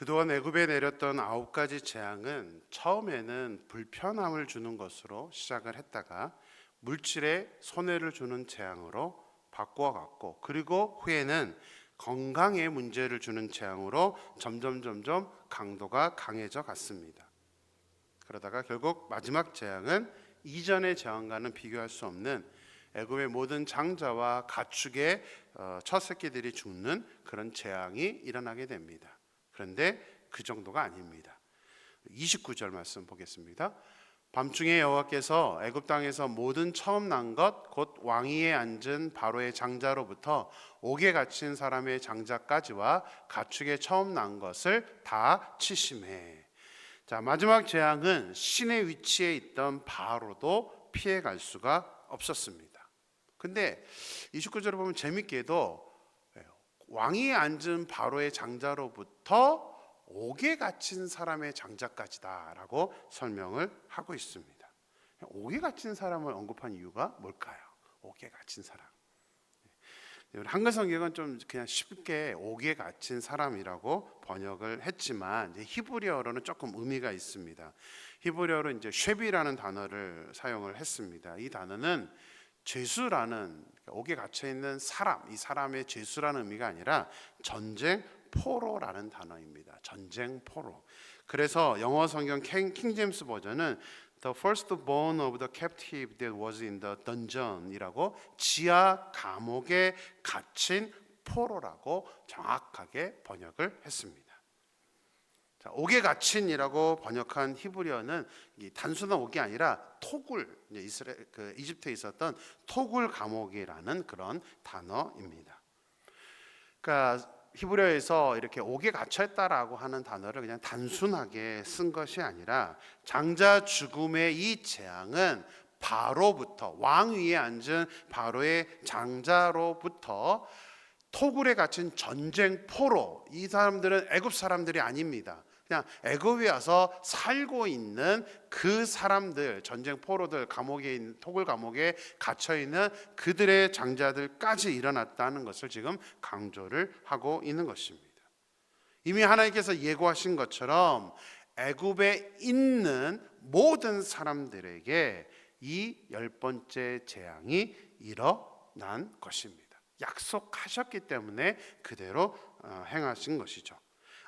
그동안 애굽에 내렸던 아홉 가지 재앙은 처음에는 불편함을 주는 것으로 시작을 했다가 물질에 손해를 주는 재앙으로 바꾸어 갔고 그리고 후에는 건강에 문제를 주는 재앙으로 점점 점점 강도가 강해져 갔습니다. 그러다가 결국 마지막 재앙은 이전의 재앙과는 비교할 수 없는 애굽의 모든 장자와 가축의 어, 첫 새끼들이 죽는 그런 재앙이 일어나게 됩니다. 그런데 그 정도가 아닙니다. 29절 말씀 보겠습니다. 밤중에 여호와께서 애굽 땅에서 모든 처음 난 것 곧 왕위에 앉은 바로의 장자로부터 옥에 갇힌 사람의 장자까지와 가축의 처음 난 것을 다 치심해. 자 마지막 재앙은 신의 위치에 있던 바로도 피해 갈 수가 없었습니다. 근데 29절을 보면 재밌게도 왕위에 앉은 바로의 장자로부터 옥에 갇힌 사람의 장자까지다라고 설명을 하고 있습니다. 옥에 갇힌 사람을 언급한 이유가 뭘까요? 옥에 갇힌 사람. 우리 한글 성경은 좀 그냥 쉽게 옥에 갇힌 사람이라고 번역을 했지만 히브리어로는 조금 의미가 있습니다. 히브리어로 이제 쉐비라는 단어를 사용을 했습니다. 이 단어는 죄수라는 옥에 갇혀 있는 사람, 이 사람의 죄수라는 의미가 아니라 전쟁 포로라는 단어입니다. 전쟁 포로. 그래서 영어 성경 킹, 킹 제임스 버전은 The first born of the captive that was in the dungeon이라고 지하 감옥에 갇힌 포로라고 정확하게 번역을 했습니다. 자, 옥에 갇힌이라고 번역한 히브리어는 이 단순한 옥이 아니라 토굴, 이스라엘 그 이집트에 있었던 토굴 감옥이라는 그런 단어입니다. 그러니까 히브리어에서 이렇게 옥에 갇혀 있다라고 하는 단어를 그냥 단순하게 쓴 것이 아니라 장자 죽음의 이 재앙은 바로부터 왕 위에 앉은 바로의 장자로부터 토굴에 갇힌 전쟁 포로 이 사람들은 애굽 사람들이 아닙니다. 그냥 애굽에 와서 살고 있는 그 사람들 전쟁 포로들 감옥에 있는 토굴 감옥에 갇혀 있는 그들의 장자들까지 일어났다는 것을 지금 강조를 하고 있는 것입니다. 이미 하나님께서 예고하신 것처럼 애굽에 있는 모든 사람들에게 이 열 번째 재앙이 일어난 것입니다. 약속하셨기 때문에 그대로 어, 행하신 것이죠.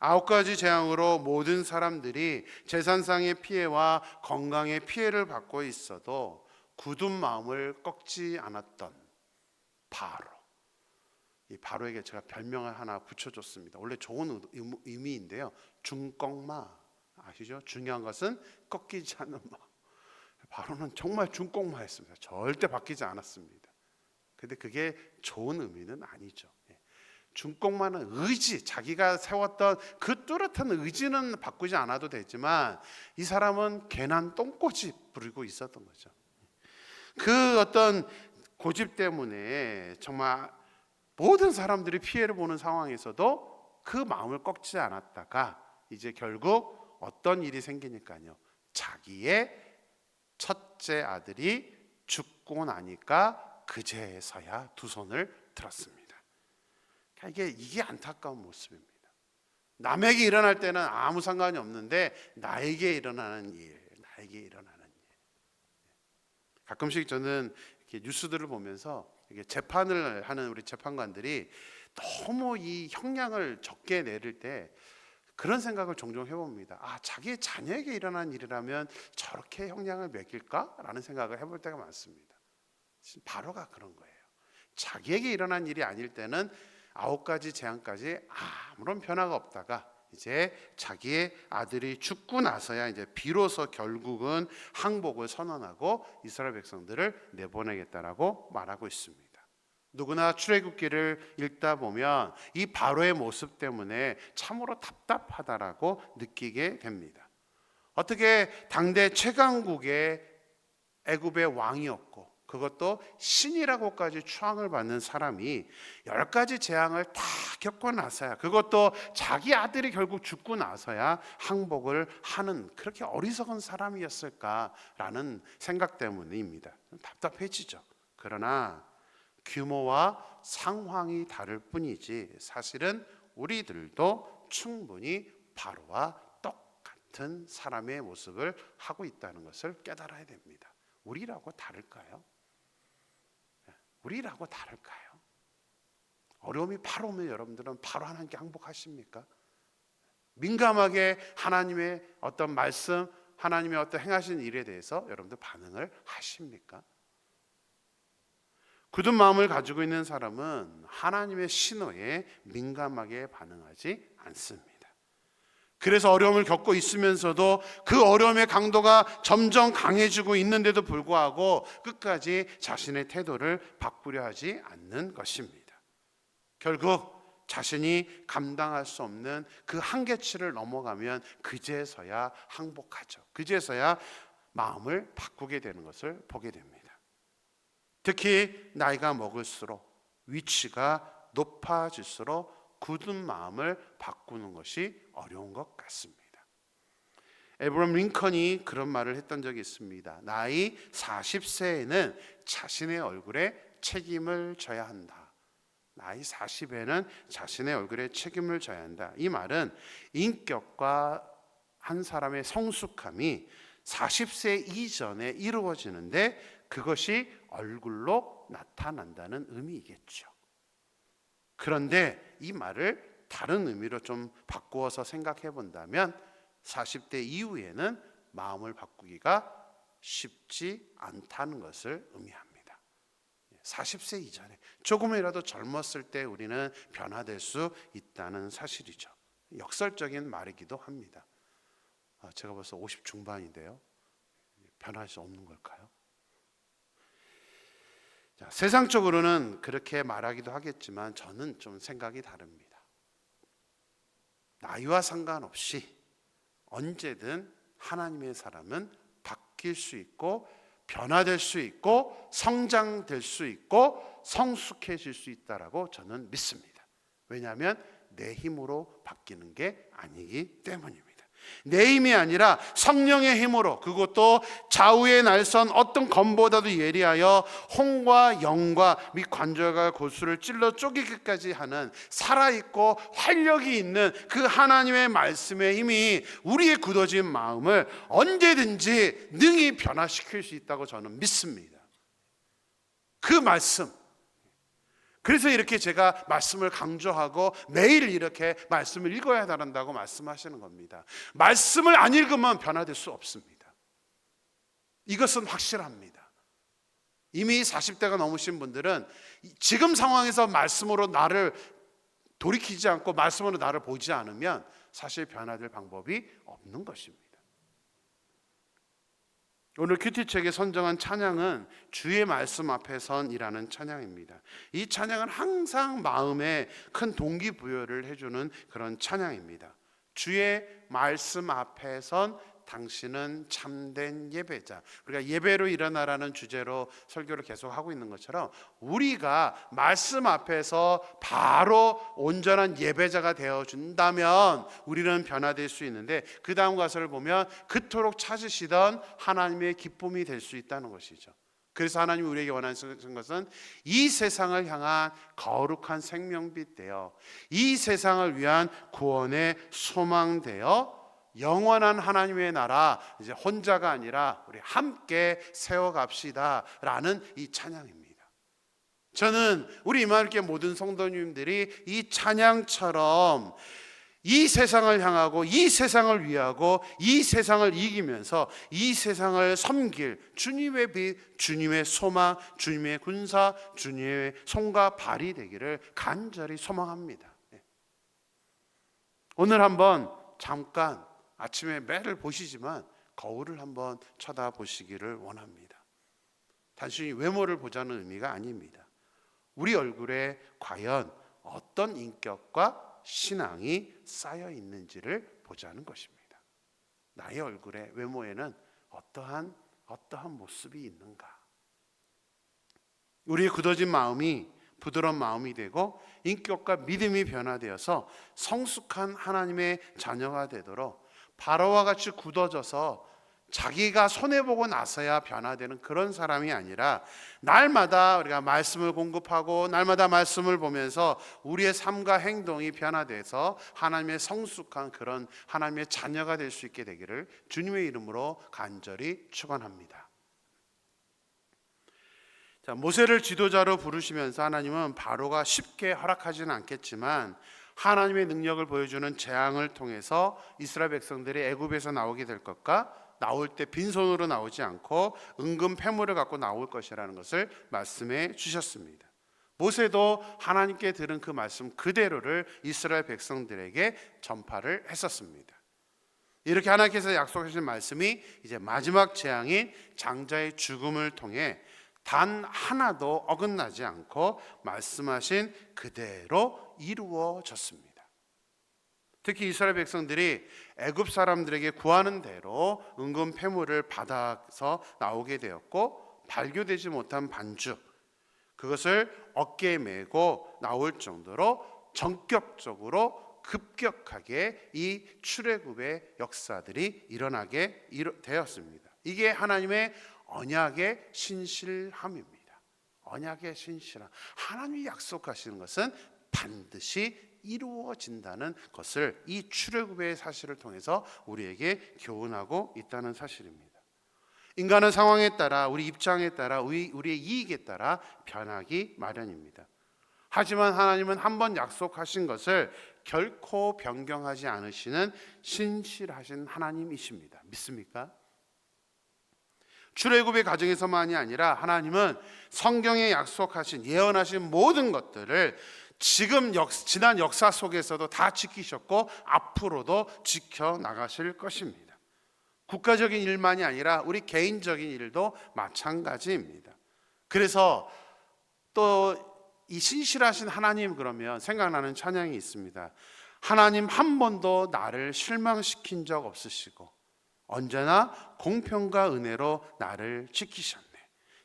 아홉 가지 재앙으로 모든 사람들이 재산상의 피해와 건강의 피해를 받고 있어도 굳은 마음을 꺾지 않았던 바로 이 바로에게 제가 별명을 하나 붙여줬습니다. 원래 좋은 의- 의미인데요. 중꺾마 아시죠? 중요한 것은 꺾이지 않는 마음. 바로는 정말 중꺾마였습니다. 절대 바뀌지 않았습니다. 근데 그게 좋은 의미는 아니죠. 예. 중꺾마는 의지, 자기가 세웠던 그 뚜렷한 의지는 바꾸지 않아도 되지만 이 사람은 괜한 똥꼬집 부리고 있었던 거죠. 그 어떤 고집 때문에 정말 모든 사람들이 피해를 보는 상황에서도 그 마음을 꺾지 않았다가 이제 결국 어떤 일이 생기니까요. 자기의 첫째 아들이 죽고 나니까 그제서야 두 손을 들었습니다. 그러니까 이게 이게 안타까운 모습입니다. 남에게 일어날 때는 아무 상관이 없는데 나에게 일어나는 일, 나에게 일어나는 일. 가끔씩 저는 이렇게 뉴스들을 보면서 이게 재판을 하는 우리 재판관들이 너무 이 형량을 적게 내릴 때 그런 생각을 종종 해봅니다. 아, 자기의 자녀에게 일어난 일이라면 저렇게 형량을 매길까라는 생각을 해볼 때가 많습니다. 바로가 그런 거예요. 자기에게 일어난 일이 아닐 때는 아홉 가지 재앙까지 아무런 변화가 없다가 이제 자기의 아들이 죽고 나서야 이제 비로소 결국은 항복을 선언하고 이스라엘 백성들을 내보내겠다라고 말하고 있습니다. 누구나 출애굽기를 읽다 보면 이 바로의 모습 때문에 참으로 답답하다라고 느끼게 됩니다. 어떻게 당대 최강국의 애굽의 왕이었고 그것도 신이라고까지 추앙을 받는 사람이 열 가지 재앙을 다 겪고 나서야 그것도 자기 아들이 결국 죽고 나서야 항복을 하는 그렇게 어리석은 사람이었을까라는 생각 때문입니다. 답답해지죠. 그러나 규모와 상황이 다를 뿐이지 사실은 우리들도 충분히 바로와 똑같은 사람의 모습을 하고 있다는 것을 깨달아야 됩니다. 우리라고 다를까요? 우리라고 다를까요? 어려움이 바로 오면 여러분들은 바로 하나님께 항복하십니까? 민감하게 하나님의 어떤 말씀, 하나님의 어떤 행하신 일에 대해서 여러분들 반응을 하십니까? 굳은 마음을 가지고 있는 사람은 하나님의 신호에 민감하게 반응하지 않습니다. 그래서 어려움을 겪고 있으면서도 그 어려움의 강도가 점점 강해지고 있는데도 불구하고 끝까지 자신의 태도를 바꾸려 하지 않는 것입니다. 결국 자신이 감당할 수 없는 그 한계치를 넘어가면 그제서야 항복하죠. 그제서야 마음을 바꾸게 되는 것을 보게 됩니다. 특히 나이가 먹을수록 위치가 높아질수록 굳은 마음을 바꾸는 것이 어려운 것 같습니다. 에브럼 링컨이 그런 말을 했던 적이 있습니다. 나이 40세에는 자신의 얼굴에 책임을 져야 한다. 나이 40에는 자신의 얼굴에 책임을 져야 한다. 이 말은 인격과 한 사람의 성숙함이 40세 이전에 이루어지는데 그것이 얼굴로 나타난다는 의미이겠죠. 그런데 이 말을 다른 의미로 좀 바꾸어서 생각해 본다면 40대 이후에는 마음을 바꾸기가 쉽지 않다는 것을 의미합니다. 40세 이전에 조금이라도 젊었을 때 우리는 변화될 수 있다는 사실이죠. 역설적인 말이기도 합니다. 아, 제가 벌써 50 중반인데요. 변할 수 없는 걸까요? 자, 세상적으로는 그렇게 말하기도 하겠지만 저는 좀 생각이 다릅니다. 나이와 상관없이 언제든 하나님의 사람은 바뀔 수 있고 변화될 수 있고 성장될 수 있고 성숙해질 수 있다라고 저는 믿습니다. 왜냐하면 내 힘으로 바뀌는 게 아니기 때문입니다. 내 힘이 아니라 성령의 힘으로 그것도 좌우의 날선 어떤 검보다도 예리하여 홍과 영과 및 관절과 고수를 찔러 쪼개기까지 하는 살아있고 활력이 있는 그 하나님의 말씀의 힘이 우리의 굳어진 마음을 언제든지 능히 변화시킬 수 있다고 저는 믿습니다. 그 말씀 그래서 이렇게 제가 말씀을 강조하고 매일 이렇게 말씀을 읽어야 한다고 말씀하시는 겁니다. 말씀을 안 읽으면 변화될 수 없습니다. 이것은 확실합니다. 이미 40대가 넘으신 분들은 지금 상황에서 말씀으로 나를 돌이키지 않고 말씀으로 나를 보지 않으면 사실 변화될 방법이 없는 것입니다. 오늘 큐티책에 선정한 찬양은 주의 말씀 앞에 선이라는 찬양입니다. 이 찬양은 항상 마음에 큰 동기부여를 해주는 그런 찬양입니다. 주의 말씀 앞에 선 당신은 참된 예배자. 우리가 예배로 일어나라는 주제로 설교를 계속 하고 있는 것처럼 우리가 말씀 앞에서 바로 온전한 예배자가 되어 준다면 우리는 변화될 수 있는데 그 다음 가사를 보면 그토록 찾으시던 하나님의 기쁨이 될 수 있다는 것이죠. 그래서 하나님이 우리에게 원하시는 것은 이 세상을 향한 거룩한 생명빛 되어 이 세상을 위한 구원의 소망 되어 영원한 하나님의 나라 이제 혼자가 아니라 우리 함께 세워갑시다라는 이 찬양입니다. 저는 우리 이마을교 모든 성도님들이 이 찬양처럼 이 세상을 향하고 이 세상을 위하고 이 세상을 이기면서 이 세상을 섬길 주님의 빛, 주님의 소망, 주님의 군사, 주님의 손과 발이 되기를 간절히 소망합니다. 네. 오늘 한번 잠깐 아침에 매를 보시지만 거울을 한번 쳐다보시기를 원합니다. 단순히 외모를 보자는 의미가 아닙니다. 우리 얼굴에 과연 어떤 인격과 신앙이 쌓여 있는지를 보자는 것입니다. 나의 얼굴에 외모에는 어떠한 어떠한 모습이 있는가? 우리의 굳어진 마음이 부드러운 마음이 되고 인격과 믿음이 변화되어서 성숙한 하나님의 자녀가 되도록 바로와 같이 굳어져서 자기가 손해 보고 나서야 변화되는 그런 사람이 아니라 날마다 우리가 말씀을 공급하고 날마다 말씀을 보면서 우리의 삶과 행동이 변화돼서 하나님의 성숙한 그런 하나님의 자녀가 될 수 있게 되기를 주님의 이름으로 간절히 축원합니다. 자, 모세를 지도자로 부르시면서 하나님은 바로가 쉽게 허락하지는 않겠지만 하나님의 능력을 보여주는 재앙을 통해서 이스라엘 백성들이 애굽에서 나오게 될 것과 나올 때 빈손으로 나오지 않고 은금 패물을 갖고 나올 것이라는 것을 말씀해 주셨습니다. 모세도 하나님께 들은 그 말씀 그대로를 이스라엘 백성들에게 전파를 했었습니다. 이렇게 하나님께서 약속하신 말씀이 이제 마지막 재앙인 장자의 죽음을 통해 단 하나도 어긋나지 않고 말씀하신 그대로 이루어졌습니다. 특히 이스라엘 백성들이 애굽 사람들에게 구하는 대로 은금 패물을 받아서 나오게 되었고 발교되지 못한 반죽 그것을 어깨에 메고 나올 정도로 전격적으로 급격하게 이 출애굽의 역사들이 일어나게 되었습니다. 이게 하나님의 언약의 신실함입니다. 언약의 신실함. 하나님이 약속하시는 것은 반드시 이루어진다는 것을 이 출애굽의 사실을 통해서 우리에게 교훈하고 있다는 사실입니다. 인간은 상황에 따라 우리 입장에 따라 우리, 우리의 이익에 따라 변하기 마련입니다. 하지만 하나님은 한 번 약속하신 것을 결코 변경하지 않으시는 신실하신 하나님이십니다. 믿습니까? 출애굽의 과정에서만이 아니라 하나님은 성경에 약속하신 예언하신 모든 것들을 지금 역, 지난 역사 속에서도 다 지키셨고 앞으로도 지켜 나가실 것입니다. 국가적인 일만이 아니라 우리 개인적인 일도 마찬가지입니다. 그래서 또 이 신실하신 하나님 그러면 생각나는 찬양이 있습니다. 하나님 한 번도 나를 실망시킨 적 없으시고 언제나 공평과 은혜로 나를 지키셨네.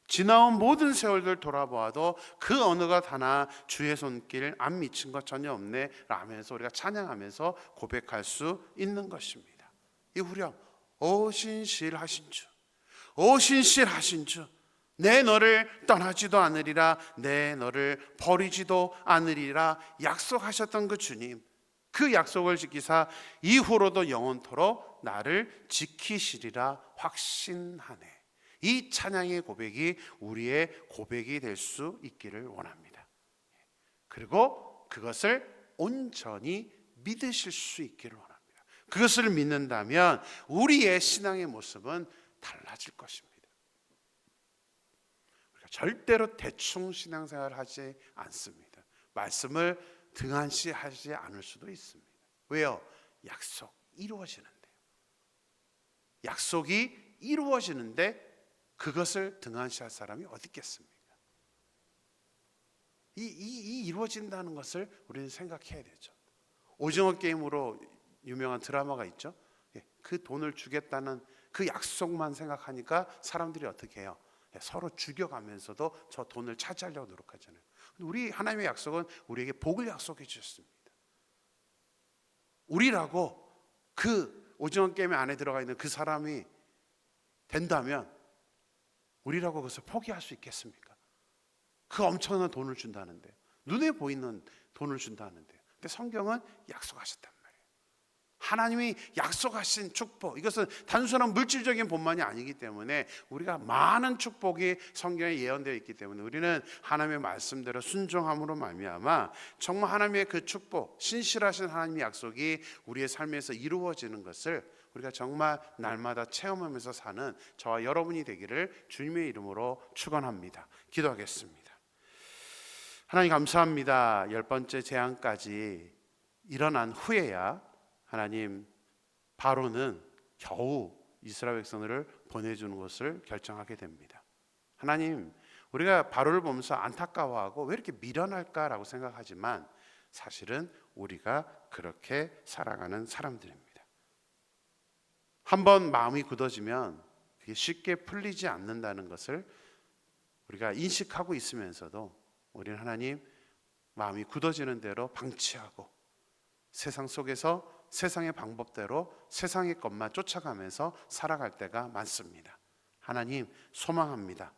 지나온 모든 세월들 돌아보아도 그 어느가 하나 주의 손길 안 미친 것 전혀 없네 라면서 우리가 찬양하면서 고백할 수 있는 것입니다. 이 후렴 오 신실하신 주, 오 신실하신 주, 내 너를 떠나지도 않으리라, 내 너를 버리지도 않으리라 약속하셨던 그 주님, 그 약속을 지키사 이후로도 영원토록 나를 지키시리라 확신하네. 이 찬양의 고백이 우리의 고백이 될 수 있기를 원합니다. 그리고 그것을 온전히 믿으실 수 있기를 원합니다. 그것을 믿는다면 우리의 신앙의 모습은 달라질 것입니다. 우리가 절대로 대충 신앙생활을 하지 않습니다. 말씀을 등한시하지 않을 수도 있습니다. 왜요? 약속 이루어지는데요. 약속이 이루어지는데 그것을 등한시할 사람이 어디 있겠습니까? 이, 이, 이 이루어진다는 것을 우리는 생각해야 되죠. 오징어 게임으로 유명한 드라마가 있죠. 예, 그 돈을 주겠다는 그 약속만 생각하니까 사람들이 어떻게 해요? 예, 서로 죽여가면서도 저 돈을 차지하려고 노력하잖아요. 우리 하나님의 약속은 우리에게 복을 약속해 주셨습니다. 우리라고 그 오징어 게임 안에 들어가 있는 그 사람이 된다면 우리라고 그것을 포기할 수 있겠습니까? 그 엄청난 돈을 준다는데 눈에 보이는 돈을 준다는데 근데 성경은 말이에요. 하나님이 약속하신 축복 이것은 단순한 물질적인 본만이 아니기 때문에 우리가 많은 축복이 성경에 예언되어 있기 때문에 우리는 하나님의 말씀대로 순종함으로 말미암아 정말 하나님의 그 축복 신실하신 하나님의 약속이 우리의 삶에서 이루어지는 것을 우리가 정말 날마다 체험하면서 사는 저와 여러분이 되기를 주님의 이름으로 축원합니다. 기도하겠습니다. 하나님 감사합니다. 열 번째 재앙까지 일어난 후에야 하나님 바로는 겨우 이스라엘 백성들을 보내주는 것을 결정하게 됩니다. 하나님 우리가 바로를 보면서 안타까워하고 왜 이렇게 미련할까라고 생각하지만 사실은 우리가 그렇게 살아가는 사람들입니다. 한번 마음이 굳어지면 그게 쉽게 풀리지 않는다는 것을 우리가 인식하고 있으면서도 우리는 하나님 마음이 굳어지는 대로 방치하고 세상 속에서 세상의 방법대로 세상의 것만 쫓아가면서 살아갈 때가 많습니다. 하나님 소망합니다.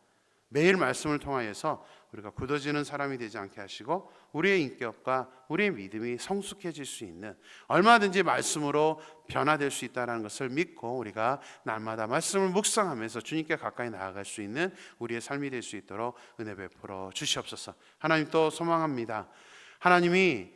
매일 말씀을 통하여서 우리가 굳어지는 사람이 되지 않게 하시고 우리의 인격과 우리의 믿음이 성숙해질 수 있는 얼마든지 말씀으로 변화될 수 있다는 것을 믿고 우리가 날마다 말씀을 묵상하면서 주님께 가까이 나아갈 수 있는 우리의 삶이 될 수 있도록 은혜 베풀어 주시옵소서. 하나님 또 소망합니다. 하나님이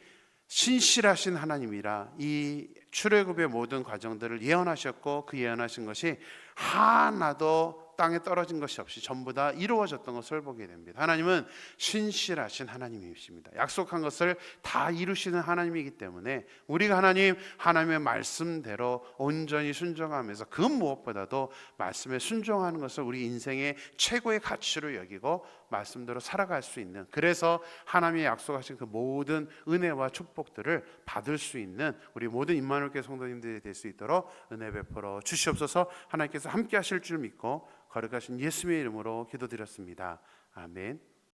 신실하신 하나님이라 이 출애굽의 모든 과정들을 예언하셨고 그 예언하신 것이 하나도 땅에 떨어진 것이 없이 전부 다 이루어졌던 것을 보게 됩니다. 하나님은 신실하신 하나님이십니다. 약속한 것을 다 이루시는 하나님이기 때문에 우리가 하나님 하나님의 말씀대로 온전히 순종하면서 그 무엇보다도 말씀에 순종하는 것을 우리 인생의 최고의 가치로 여기고 말씀대로 살아갈 수 있는 그래서 하나님의 약속하신 그 모든 은혜와 축복들을 받을 수 있는 우리 모든 임마누엘 성도님들이 될 수 있도록 은혜 베풀어 주시옵소서 하나님께서 함께 하실 줄 믿고 거룩하신 예수님의 이름으로 기도드렸습니다. 아멘.